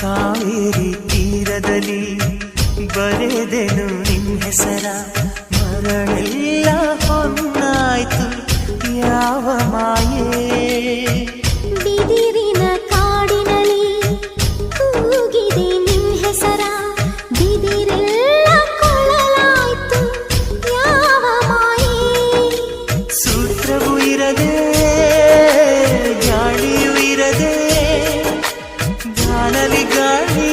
ಕಾವೇರಿ ತೀರದಲ್ಲಿ ಬರೆದೆನು ನಿನ್ನ ಹೆಸರ. ಮರಳೆಲ್ಲ ಹೊನ್ನಾಯ್ತು ಯಾವ ಮಾಯೇ? ಬಿದಿರಿನ ಕಾಡಿನಲ್ಲಿ ಕೂಗಿದೆ ನಿನ್ನ ಹೆಸರ. ಬಿದಿರೆಲ್ಲ ಕೊಳಲಾಯ್ತು ಯಾವ ಮಾಯೇ? ಸೂತ್ರವು ಇರದೆ కానలి గానీ